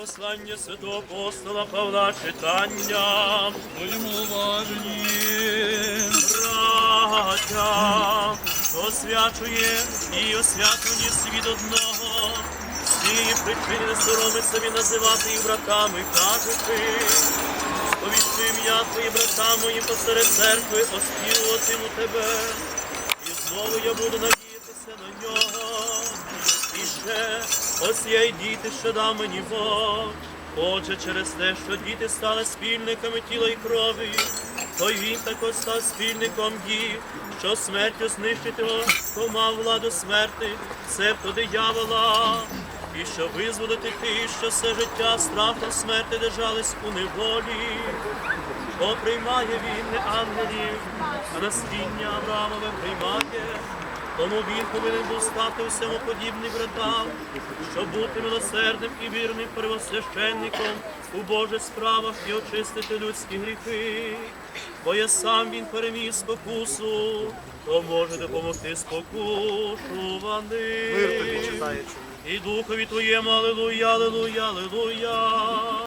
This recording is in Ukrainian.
послання святого апостола Павла читання. Твоєму уваженні. Браття, освячує і освячені світ одного. Цієї причини не сороми собі називати їх братами, кажучи. Сповідчу ім'я твої брата мої посеред церкви, оспівуватиму тебе. І знову я буду надіятися на нього. Ось я й діти, що дав мені Бог. Отже, через те, що діти стали спільниками тіла і крові, то й він також став спільником їх, що смертю знищить його, хто мав владу смерти, цебто диявола, і що визволити тих, що все життя страхом смерти держались у неволі. Бо приймає він не ангелів, а наслідня Авраамове приймає. Тому він повинен був стати усьому подібним братам, щоб бути милосердним і вірним первосвященником у Божих справах і очистити людські гріхи. Бо я сам він переміг спокусу, то може допомогти спокушуваний. І духові твоєму, алелуя, алелуя, алелуя.